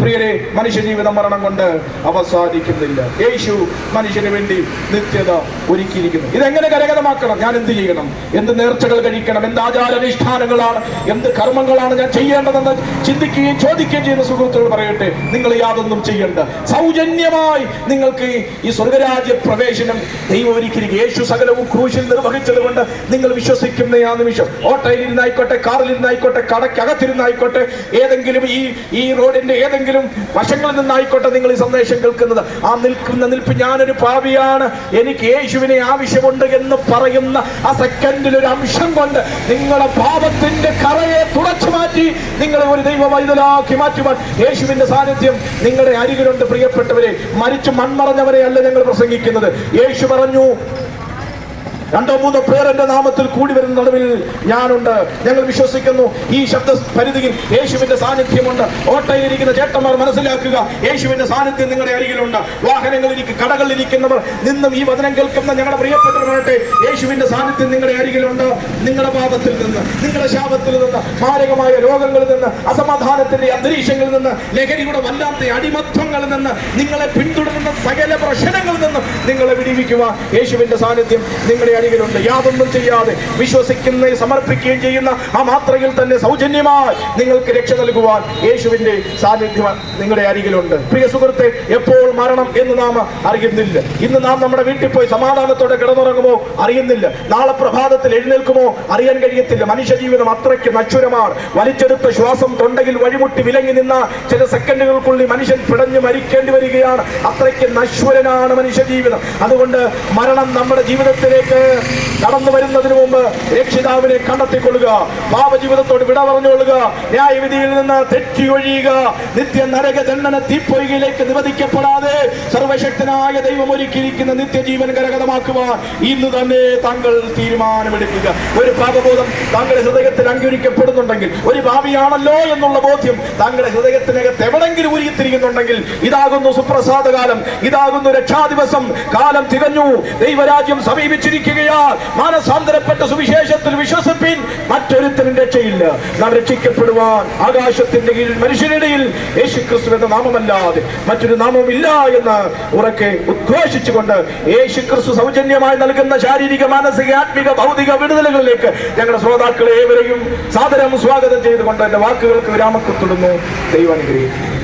പ്രിയരെ മനുഷ്യ ജീവിതം മരണം കൊണ്ട് അവസാനിക്കുന്നില്ല. യേശു മനുഷ്യന് വേണ്ടി നിത്യത ഒരുക്കിയിരിക്കുന്നു. ഇതെങ്ങനെ കരകതമാക്കണം ഞാൻ എന്ത് ചെയ്യണം? എന്ത് നേർച്ചകൾ കഴിക്കണം? എന്ത് ആചാരാനുഷ്ഠാനങ്ങളാണ്? എന്ത് കർമ്മങ്ങളാണ് ഞാൻ ചെയ്യേണ്ടതെന്ന് ചിന്തിക്കുകയും ചോദിക്കുകയും ചെയ്യുന്ന സുഹൃത്തുക്കൾ പറയട്ടെ നിങ്ങൾ യാതൊന്നും ചെയ്യേണ്ട. സൗജന്യമായി നിങ്ങൾക്ക് ഈ സ്വർഗരാജ്യ പ്രവേശനം ദൈവം ഒരുക്കിയിരിക്കും യേശു സകലവും ക്രൂശിൽ നിർവഹിച്ചത് കൊണ്ട് നിങ്ങൾ വിശ്വസിക്കുന്ന ആ നിമിഷം. കാറിൽ കാറിലിരുന്നായിക്കോട്ടെ കടക്കകത്തിരുന്നായിക്കോട്ടെ ഏതെങ്കിലും ഈ ഈ റോഡിന്റെ ഏതെങ്കിലും വശങ്ങളിൽ നിന്നായിക്കോട്ടെ നിങ്ങൾ ഈ സന്ദേശം കേൾക്കുന്നത്. ആ നിൽക്കുന്ന നിൽപ്പ് ഞാനൊരു പാപിയാണ്. എനിക്ക് യേശുവിനെ ആവശ്യമുണ്ട് എന്ന് പറയുന്ന ആ സെക്കൻഡിൽ ഒരു അംശം കൊണ്ട് നിങ്ങളുടെ പാപത്തിന്റെ കറയെ തുടച്ചു മാറ്റി നിങ്ങളെ ഒരു ദൈവ വൈതലാക്കി മാറ്റുവാൻ യേശുവിന്റെ സാന്നിധ്യം നിങ്ങളുടെ അരികിലുണ്ട് പ്രിയപ്പെട്ടവരെ. മരിച്ചു മൺമറഞ്ഞവരെ അല്ല ഞങ്ങൾ പ്രസംഗിക്കുന്നത്. യേശു പറഞ്ഞു രണ്ടോ മൂന്നോ പേർ എന്റെ നാമത്തിൽ കൂടി വരുന്ന നടുവിൽ ഞാനുണ്ട്. ഞങ്ങൾ വിശ്വസിക്കുന്നു. ഈ ശബ്ദ പരിധിയിൽ യേശുവിന്റെ സാന്നിധ്യമുണ്ട്. ഓട്ടയിലിരിക്കുന്ന ചേട്ടന്മാർ മനസ്സിലാക്കുക. യേശുവിന്റെ സാന്നിധ്യം നിങ്ങളുടെ അരികിലുണ്ട്. വാഹനങ്ങളിരിക്കും കടകളിലിരിക്കുന്നവർ നിന്നും ഈ വചനം കേൾക്കുന്ന ഞങ്ങളുടെ പ്രിയപ്പെട്ടവരാകട്ടെ യേശുവിന്റെ സാന്നിധ്യം നിങ്ങളുടെ അരികിലുണ്ട്. നിങ്ങളുടെ പാപത്തിൽ നിന്ന് നിങ്ങളുടെ ശാപത്തിൽ നിന്ന് മാരകമായ രോഗങ്ങളിൽ നിന്ന് അസമാധാനത്തിന്റെ അന്തരീക്ഷങ്ങളിൽ നിന്ന് ലഹരിയുടെ വല്ലാത്ത അടിമത്വങ്ങളിൽ നിന്ന് നിങ്ങളെ പിന്തുടരുന്ന സകല പ്രശ്നങ്ങളിൽ നിന്നും നിങ്ങളെ വിടിവിക്കുക. യേശുവിന്റെ സാന്നിധ്യം നിങ്ങളുടെ അരികിലുണ്ട്. യാതൊന്നും ചെയ്യാതെ വിശ്വസിക്കുന്ന സമർപ്പിക്കുകയും ചെയ്യുന്ന ആ മാത്രയിൽ തന്നെ സൗജന്യമായി നിങ്ങൾക്ക് രക്ഷ നൽകുവാൻ യേശുവിന്റെ സാന്നിധ്യം നിങ്ങളുടെ അരികിലുണ്ട്. പ്രിയ സുഹൃത്തെ എപ്പോൾ മരണം എന്ന് നാം അറിയുന്നില്ല. ഇന്ന് നാം നമ്മുടെ വീട്ടിൽ പോയി സമാധാനത്തോടെ കിടന്നുറങ്ങുമോ? അറിയുന്നില്ല. നാളെ പ്രഭാതത്തിൽ എഴുന്നേൽക്കുമോ? അറിയാൻ കഴിയത്തില്ല. മനുഷ്യ ജീവിതം അത്രയ്ക്ക് നശ്വരമാണ് വലിച്ചെടുത്ത ശ്വാസം തൊണ്ടയിൽ വഴിമുട്ടി വിലങ്ങി നിന്ന ചില സെക്കൻഡുകൾക്കുള്ളിൽ മനുഷ്യൻ പിടഞ്ഞു മരിക്കേണ്ടി വരികയാണ്. അത്രയ്ക്ക് നശ്വരനാണ് മനുഷ്യ ജീവിതം അതുകൊണ്ട് മരണം നമ്മുടെ ജീവിതത്തിലേക്ക് കടന്നു വരുന്നതിന് മുമ്പ് രക്ഷിതാവിനെ കണ്ടെത്തിക്കൊള്ളുക. പാപജീവിതത്തോട് വിട പറഞ്ഞുകൊള്ളുക. ന്യായവിധിയിൽ നിന്ന് തെറ്റി ഒഴിയുക. നിത്യ നരക ദണ്ഡന തീപ്പൊയ്കയിലേക്ക് നിവദിക്കപ്പെടാതെ സർവശക്തനായ ദൈവം ഒരുക്കിയിരിക്കുന്ന നിത്യജീവൻ കരകതമാക്കുവാൻ ഇന്ന് തന്നെ താങ്കൾ തീരുമാനമെടുക്കുക. ഒരു പാപബോധം താങ്കളുടെ ഹൃദയത്തിൽ അംഗീകരിക്കപ്പെടുന്നുണ്ടെങ്കിൽ ഒരു ഭാവിയാണല്ലോ എന്നുള്ള ബോധ്യം താങ്കളുടെ ഹൃദയത്തിനകത്ത് എവിടെങ്കിലും ഉരുകിത്തിരിക്കുന്നുണ്ടെങ്കിൽ ഇതാകുന്നു സുപ്രസാദ ഇതാകുന്നു രക്ഷാദിവസം. കാലം തികഞ്ഞു. ദൈവരാജ്യം സമീപിച്ചിരിക്കുകയാൽ മാനസാന്തരപ്പെട്ട സുവിശേഷത്തിൽ വിശ്വസിപ്പിൻ. മറ്റൊരുത്തരും രക്ഷയില്ല. നാം രക്ഷിക്കപ്പെടുവാൻ ആകാശത്തിന്റെ കീഴിൽ മനുഷ്യനിടയിൽ യേശു എന്ന നാമമല്ലാതെ മറ്റൊരു നാമമില്ല എന്ന് ഉറക്കെ ഉദ്ഘോഷിച്ചുകൊണ്ട് യേശു ക്രിസ്തു സൗജന്യമായി നൽകുന്ന ശാരീരിക മാനസിക ആത്മിക ഭൗതിക വിടുതലുകളിലേക്ക് ഞങ്ങളുടെ ശ്രോതാക്കളെ ഏവരെയും സാദരം സ്വാഗതം ചെയ്തുകൊണ്ട് എന്റെ വാക്കുകൾക്ക് വിരാമക്കുത്തുടുന്നു ദൈവാനുഗ്രഹിക്കും